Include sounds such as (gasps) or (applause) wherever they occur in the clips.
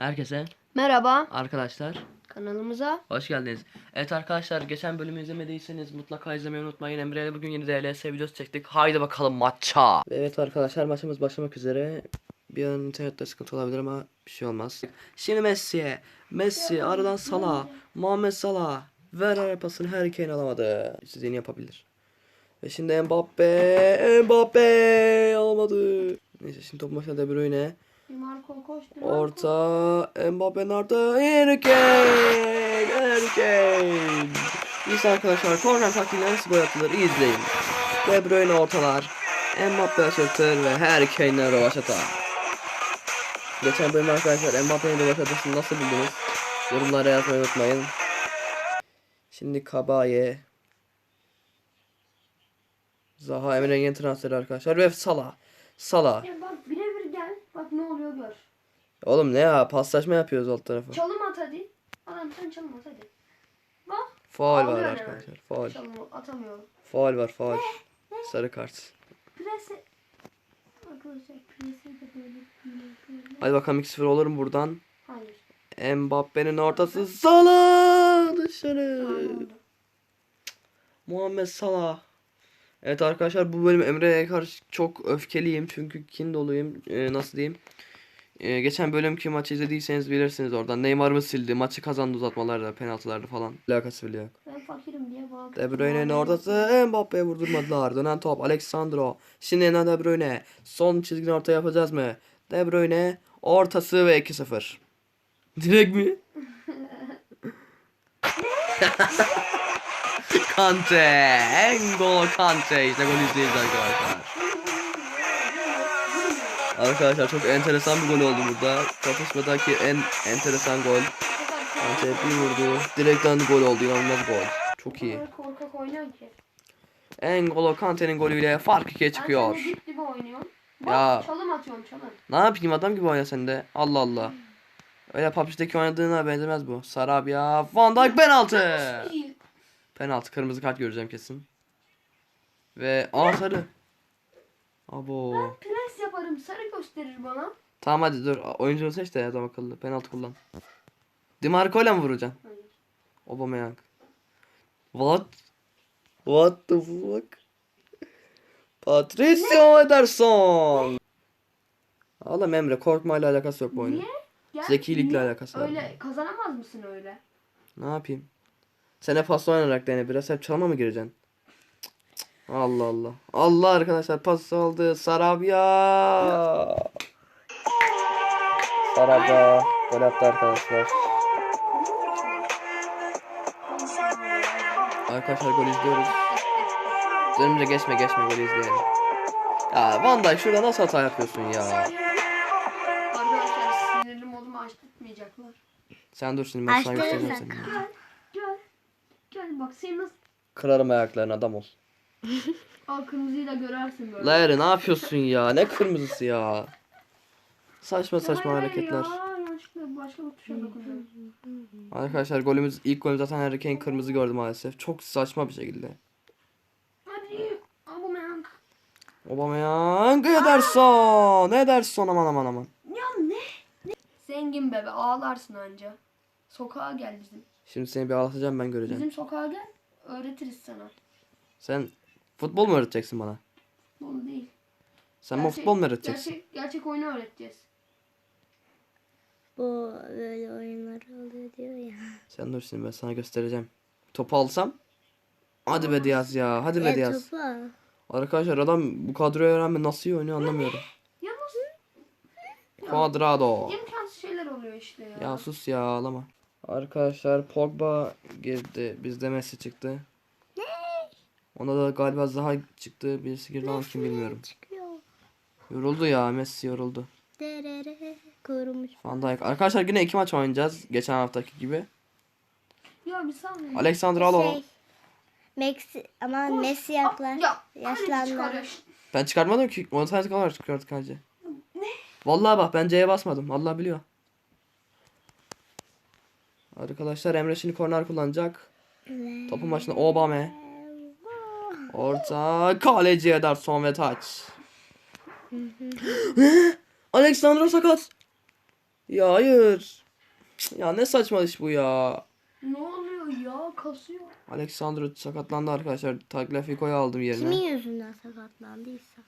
Herkese Merhaba arkadaşlar kanalımıza. hoş geldiniz. Evet arkadaşlar geçen bölümü izlemediyseniz mutlaka izlemeyi unutmayın. Emre ile bugün yeni DLS videosu çektik. Haydi bakalım maça. Evet arkadaşlar maçımız başlamak üzere. Bir an internette sıkıntı olabilir ama bir şey olmaz. Şimdi Messi'ye. Messi aradan Salah. Muhammed Salah. Ver ara pasını Harry Kane alamadı. İstediğini yapabilir. Ve şimdi Mbappe. Mbappe alamadı. Neyse şimdi top başına De Bruyne. Marco koştu. Orta Mbappe'nin orta Harry Kane Harry Kane İşte arkadaşlar korner taktiğiyle nasıl gol atılır izleyin. De Bruyne ortalar. Mbappe aşırtır ve Harry Kane'den rövaşata Geçen bölüm arkadaşlar Mbappe'nin rövaşatasını nasıl buldunuz? Yorumlara yazmayı unutmayın. Şimdi Kabaye. Zaha Emre'nin yeni transferi arkadaşlar ve Salah. Salah. Ya bak. Bak ne oluyor gör. Oğlum ne ya paslaşma yapıyoruz alt tarafa Çalım at hadi. Adam sen çalım at hadi. Bak. Faul var arkadaşlar. Faul. Çalım atamıyorum. Faul var faul. Sarı kart. Prese. Arkadaşlar prese de böyle. Hadi bakalım 2-0 olur mu buradan? Hayır. Mbappe'nin ortası Salah dışarı. Muhammed Salah. Evet arkadaşlar bu bölüm Emre'ye karşı çok öfkeliyim çünkü kin doluyum. Ee, nasıl diyeyim? Ee, geçen bölümki maçı izlediyseniz bilirsiniz oradan. Neymar'ımı sildi. Maçı kazandı uzatmalarda, penaltılarda falan. Alakası bile yok. Ben fakirim diye bağlı. De Bruyne'nin ortası Mbappe'ye vurdurmadılar. Dönen top Alexandro. Şimdi yeniden De Bruyne. Son çizgini orta yapacağız mı? De Bruyne ortası ve 2-0. Direkt mi? (laughs) (laughs) Kante. N'Golo Kante. İşte gol izleyiz arkadaşlar. Arkadaşlar çok enteresan bir gol oldu burada. Kapışmadaki en enteresan gol. Kante bir vurdu. Direkten gol oldu. İnanılmaz gol. Çok iyi. Korkak oynuyor ki. N'Golo Kante'nin golüyle fark ikiye Ben çıkıyor. seninle dip dibe oynuyorum. Bak Ya. çalım atıyorum çalım. Ne yapayım adam gibi oyna sen de. Allah Allah. Öyle PUBG'deki oynadığına benzemez bu. Sarabia, Van Dijk penaltı. Penaltı kırmızı kart göreceğim kesin. Ve aa sarı. Abo. Pres yaparım sarı gösterir bana. Tamam hadi dur. Oyuncunu seç de adam akıllı. Penaltı kullan. Dimarco ile mi vuracaksın? Hayır. Aubameyang. What? What the fuck? Patricio Ederson. Oğlum Emre korkmayla alakası yok bu oyunun. Niye? Gel, Zekilikle niye? alakası var. Öyle kazanamaz mısın öyle? Ne yapayım? Sen hep pasla oynayarak dene. Biraz hep çalma mı gireceksin? Allah Allah. Allah arkadaşlar pas aldı. Sarabia. Sarabia. Gol attı arkadaşlar. Arkadaşlar gol izliyoruz. Üzerimize geçme geçme gol izleyelim. Ya Van Dijk şurada nasıl hata yapıyorsun ya? Arkadaşlar sinirli modumu açtırtmayacaklar. Sen dur şimdi ben sana göstereceğim sen. seni. Gel bak seni nasıl... Kırarım ayaklarını adam ol. (laughs) Al kırmızıyla görersin böyle. Layre ne yapıyorsun ya? Ne kırmızısı ya? Saçma saçma Hayır hareketler. Ya, yanlışlıkla başka bir tuşa dokundum. Arkadaşlar golümüz ilk golümüz zaten Harry Kane kırmızı gördü maalesef. Çok saçma bir şekilde. Hadi. Aubameyang. Aubameyang Ederson. Ederson aman aman aman. Ya ne? ne? Zengin bebe ağlarsın anca. Sokağa gel bizim. Şimdi seni bir ağlatacağım ben göreceğim. Bizim sokağa gel. Öğretiriz sana. Sen futbol mu öğreteceksin bana? Bunu değil. Sen bana futbol mu öğreteceksin? Gerçek, gerçek oyunu öğreteceğiz. Bu böyle oyunlar oluyor diyor ya. Sen dur şimdi ben sana göstereceğim. Topu alsam. Hadi be Diaz ya. Hadi be Diaz. topu. Arkadaşlar adam bu kadroya rağmen nasıl iyi oynuyor anlamıyorum. (laughs) Ya nasıl? Cuadrado. İmkansız şeyler oluyor işte ya. Ya sus ya ağlama. Arkadaşlar Pogba girdi. Bizde Messi çıktı. Ona da galiba Zaha çıktı. Birisi girdi ama kim bilmiyorum. Çıkıyor. Yoruldu ya Messi yoruldu. Derere kurumuş. Van Dijk. Arkadaşlar yine iki maç oynayacağız. Geçen haftaki gibi. Ya bir saniye. Alexander Alo. Şey, Messi ama Messi yaklar. Ya, yaşlandı. Ben çıkartmadım ki. Montaj olarak çıkarttı kaleci. Vallahi bak ben C'ye basmadım. Allah biliyor. Arkadaşlar Emre şimdi korner kullanacak. Topun başında Obame. Orta kaleci Ederson ve taç. (gasps) Alexander sakat. Ya hayır. Ya ne saçma iş bu ya. Ne oluyor ya? Kasıyor. Alexandro sakatlandı arkadaşlar. Tagliafico'yu aldım yerine. Kimin yüzünden sakatlandıysa.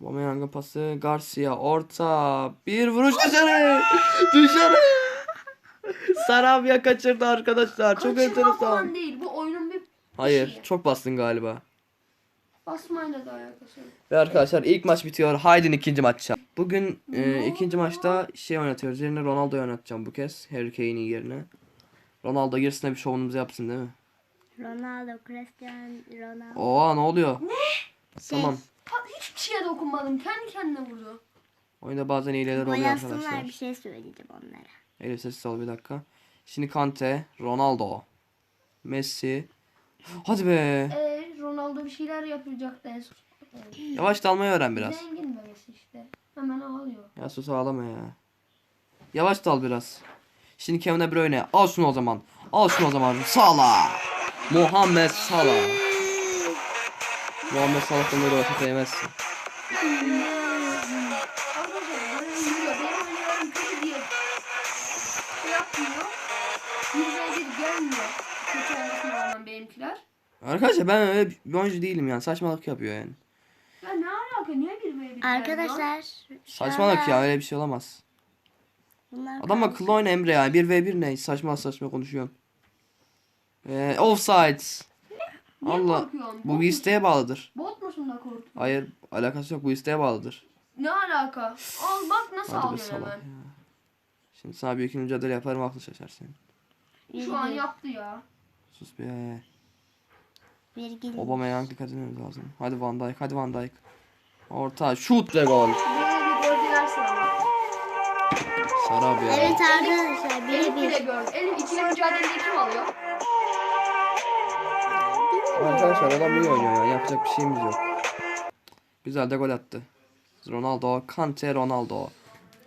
Aubameyang'ın pası Garcia orta bir vuruş dışarı (gasps) dışarı Sarabia kaçırdı arkadaşlar çok Kaçırma enteresan falan değil. Bu oyunun bir Hayır çok bastın galiba basmayla da alakası yok. ve arkadaşlar ilk maç bitiyor Haydin ikinci maça bugün e, ikinci maçta şey oynatıyoruz yerine Ronaldo'yu oynatacağım bu kez Harry Kane'in yerine Ronaldo girsin de bir şovumuzu yapsın değil mi? Ronaldo, Cristiano Ronaldo. Oha ne oluyor? Ne? Tamam. Ha, hiçbir şeye dokunmadım. Kendi kendine vurdu. Oyunda bazen hileler oluyor Boyasınlar arkadaşlar. bir şey söyleyeceğim onlara. Elif sessiz ol bir dakika. Şimdi Kante, Ronaldo, Messi. Hadi be. Ee, Ronaldo bir şeyler yapacaktı en son. Yavaş dalmayı öğren biraz. Zengin bebesi işte. Hemen ağlıyor. Ya sus ağlama ya. Yavaş dal biraz. Şimdi Kevin De Bruyne. Al şunu o zaman. Al şunu o zaman. Salah. Muhammed Salah. Muhammed Salah'tan böyle vakit yemezsin. Arkadaşlar ben öyle bir oyuncu değilim yani. Saçmalık yapıyor yani. Ya ne alaka? Niye bir ve bir Arkadaşlar Saçmalık anda ya öyle bir şey olamaz. Bunlar Adam akıllı oyna Emre ya. 1v1 ne? Saçma saçma konuşuyorsun. Ee, offside. Niye Allah. korkuyorsun? Bu bir isteğe bağlıdır. Bot musun da korkuyorsun? Hayır alakası yok bu isteğe bağlıdır. Ne alaka? Al bak nasıl Hadi be ağlıyor salak hemen. ya. Şimdi sana büyük mücadele yaparım aklı şaşar senin. Şu an yaptı ya. Sus be. Virgil. Aubameyang dikkat etmemiz lazım. Hadi Van Dijk hadi Van Dijk. Orta şut ve gol. Sarabia. Evet arkadaşlar biri bir. Elif ikili mücadelede kim alıyor? Arkadaşlar adam iyi oynuyor ya. Yapacak bir şeyimiz yok. Güzel de gol attı. Ronaldo, Kante, Ronaldo.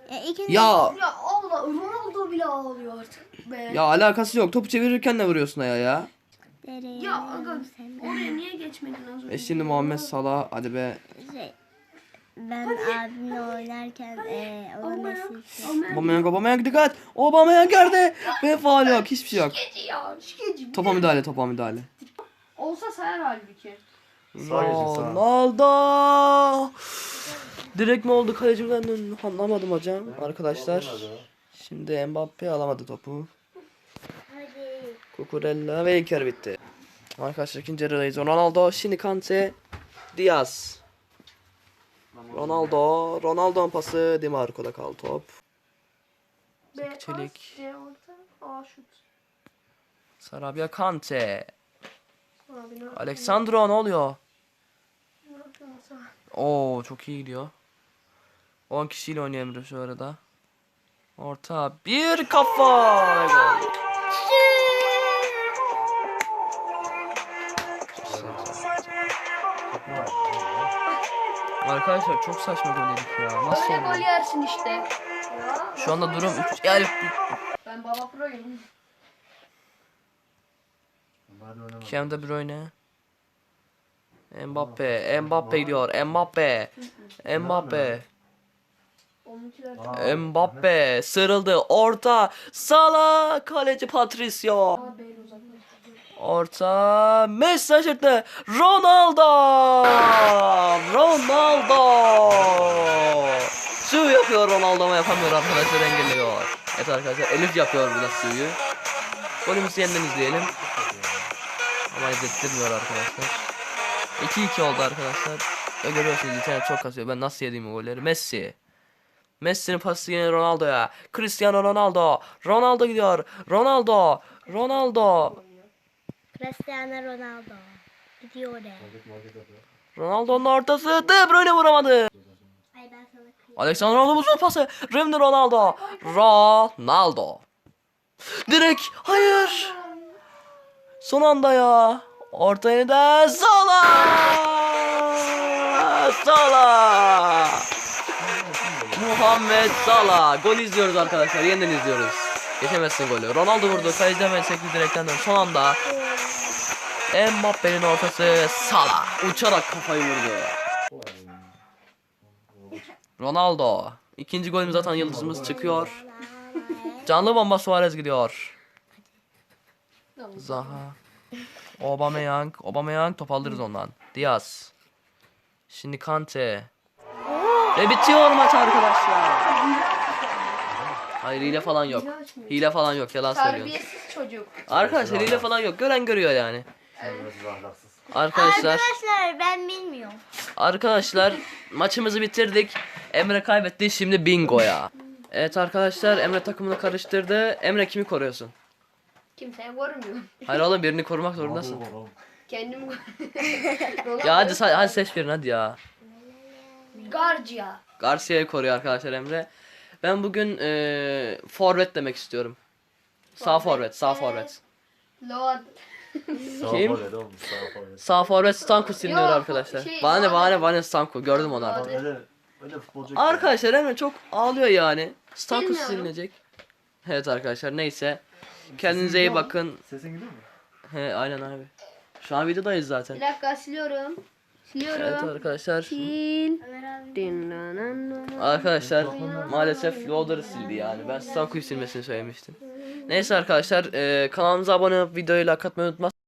E, ikiniz Ya Ya Allah Ronaldo bile ağlıyor artık be. ya alakası yok. Topu çevirirken de vuruyorsun ya ya. Ya aga oraya niye geçmedin az önce? E şimdi Muhammed Salah hadi be. Şey, ben abimle oynarken e, ona mesaj. Aubameyang, Aubameyang dikkat. Aubameyang geldi. Ve faal yok. Hiçbir şey yok. Şikeci ya şikeci. Topa müdahale, topa müdahale. Olsa sayar halbuki. Ronaldo. Direkt mi oldu kalecimden dön- anlamadım hocam arkadaşlar. Şimdi Mbappe alamadı topu. Kukurella ve ilk yarı bitti. Arkadaşlar ikinci yarıdayız. Ronaldo, şimdi Kante, Diaz. Ronaldo, Ronaldo'nun pası Di Marco'da kaldı top. B Çelik. Sarabia Kante. Alexandro ne oluyor? Oo çok iyi gidiyor. 10 kişiyle oynuyor Emre şu arada. Orta bir kafa. Arkadaşlar çok saçma gol yedik ya. Nasıl Öyle gol oldu? yersin işte. Ya, Şu anda durum oldu? 3 yani Ben baba proyum. Kevin De Bruyne. Mbappe, Mbappe gidiyor. Mbappe. Mbappe. Onunkiler Mbappe sırıldı. Orta. Salah kaleci Patricio. daha. Orta Messi şaşırttı. Ronaldo! Ronaldo! Su yapıyor Ronaldo ama yapamıyor arkadaşlar engelliyor. Evet arkadaşlar Elif yapıyor burada suyu. Golümüzü yeniden izleyelim. Ama izlettirmiyor arkadaşlar. 2-2 oldu arkadaşlar. Ve görüyorsunuz internet çok kasıyor. Ben nasıl yediğim o golleri. Messi. Messi'nin pası yine Ronaldo'ya. Cristiano Ronaldo. Ronaldo gidiyor. Ronaldo. Ronaldo. Cristiano Ronaldo. Gidiyor oraya. Ronaldo'nun ortası De Bruyne vuramadı. Ay ben sana kıyım. Alexander Arnold uzun pası. Rimdi Ronaldo. Ronaldo. Direkt hayır. Son anda ya. Orta yeniden Salah. Salah. Muhammed Salah. Gol izliyoruz arkadaşlar. Yeniden izliyoruz. Geçemezsin golü. Ronaldo vurdu. Kaleci hemen sekti direkten dön. Son anda Mbappe'nin ortası Salah. Uçarak kafayı vurdu. Ronaldo. İkinci golümüz atan yıldızımız çıkıyor. Canlı bomba Suarez gidiyor. Zaha. Aubameyang. Aubameyang top alırız ondan. Diaz. Şimdi Kante. Ve bitiyor maç arkadaşlar. Hayır hile falan yok. Hile falan yok yalan söylüyorsun. Terbiyesiz çocuk. Arkadaşlar hile falan yok. Gören görüyor yani. Arkadaşlar Arkadaşlar ben bilmiyorum. arkadaşlar maçımızı bitirdik. Emre kaybetti. Şimdi bingo ya. Evet arkadaşlar Emre takımını karıştırdı. Emre kimi koruyorsun? Kimseye vurmuyor. Hayır oğlum birini korumak zorundasın. Kendimi (laughs) Ya hadi say- hadi seç birini hadi ya. Garcia. Garcia'yı koruyor arkadaşlar Emre. Ben bugün eee forvet demek istiyorum. Sağ forvet, sağ forvet. Lord. Kim? Sağ forvet Stanku siliniyor Yok, arkadaşlar. şey, bana ne bana ne bana ne Stanku gördüm onu artık. Öyle, öyle futbolcu. Arkadaşlar Emre çok ağlıyor yani. Stanku Bilmiyorum. silinecek. Evet arkadaşlar neyse. Kendinize iyi bakın. Sesin gidiyor mu? He aynen abi. Şu an videodayız zaten. Bir dakika siliyorum. Siliyorum. Evet arkadaşlar. Sil. Arkadaşlar maalesef Loader'ı sildi yani. Ben Stanku'yu silmesini söylemiştim. Neyse arkadaşlar eee kanalımıza abone olup videoyu like atmayı unutmazsanız